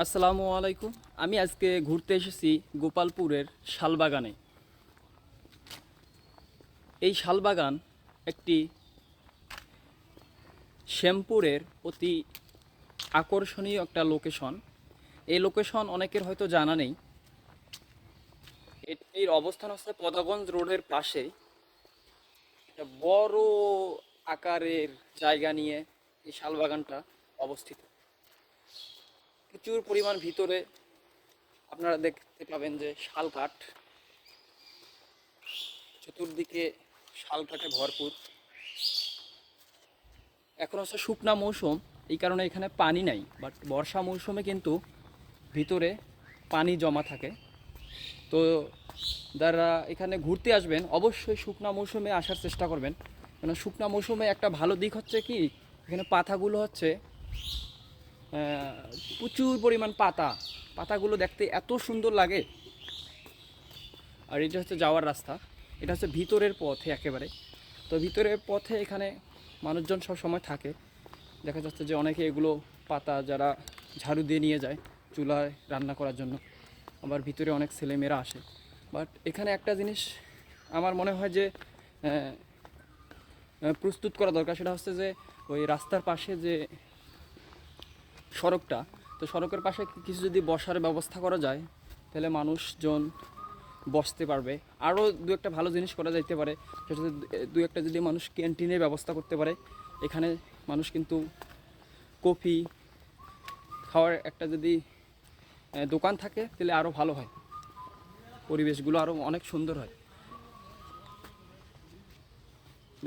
আসসালামু আলাইকুম। আমি আজকে ঘুরতে এসেছি গোপালপুরের শালবাগানে। এই শালবাগান একটি শ্যামপুরের অতি আকর্ষণীয় একটা লোকেশন। এই লোকেশন অনেকের হয়তো জানা নেই। এর অবস্থান হচ্ছে পদাগঞ্জ রোডের পাশে। বড় আকারের জায়গা নিয়ে এই শালবাগানটা অবস্থিত। প্রচুর পরিমাণ ভিতরে আপনারা দেখতে পাবেন যে শাল কাঠ। চতুর্দিকে শাল কাঠে ভরপুর। এখন হচ্ছে শুকনা মৌসুম, এই কারণে এখানে পানি নাই বাট বর্ষা মৌসুমে কিন্তু ভিতরে পানি জমা থাকে। তো যারা এখানে ঘুরতে আসবেন, অবশ্যই শুকনা মৌসুমে আসার চেষ্টা করবেন। কেন শুকনা মৌসুমে একটা ভালো দিক হচ্ছে কি, এখানে পাতাগুলো হচ্ছে প্রচুর পরিমাণ পাতা। পাতাগুলো দেখতে এত সুন্দর লাগে। আর এটা হচ্ছে যাওয়ার রাস্তা। এটা হচ্ছে ভিতরের পথে একেবারে। তো ভিতরের পথে এখানে মানুষজন সব সময় থাকে। দেখা যাচ্ছে যে অনেকে এগুলো পাতা যারা ঝাড়ু দিয়ে নিয়ে যায় চুলায় রান্না করার জন্য। আবার ভিতরে অনেক ছেলেমেয়েরা আসে। বাট এখানে একটা জিনিস আমার মনে হয় যে প্রস্তুত করা দরকার। সেটা হচ্ছে যে, ওই রাস্তার পাশে যে সড়কটা, তো সড়কের পাশে কিছু যদি বসার ব্যবস্থা করা যায়, তাহলে মানুষজন বসতে পারবে। আরও দু একটা ভালো জিনিস করা যাইতে পারে, সেটা দু একটা যদি মানুষ ক্যান্টিনের ব্যবস্থা করতে পারে, এখানে মানুষ কিন্তু কফি খাওয়ার একটা যদি দোকান থাকে, তাহলে আরও ভালো হয়। পরিবেশগুলো আরও অনেক সুন্দর হয়।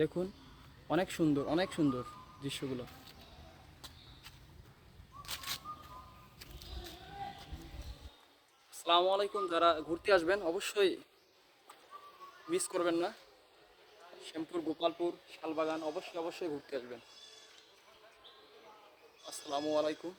দেখুন, অনেক সুন্দর অনেক সুন্দর দৃশ্যগুলো। আসসালামু আলাইকুম। যারা ঘুরতে আসবেন, অবশ্যই মিস করবেন না। শ্যামপুর, গোপালপুর, শালবাগান, অবশ্যই অবশ্যই ঘুরতে আসবেন। আসসালামু আলাইকুম।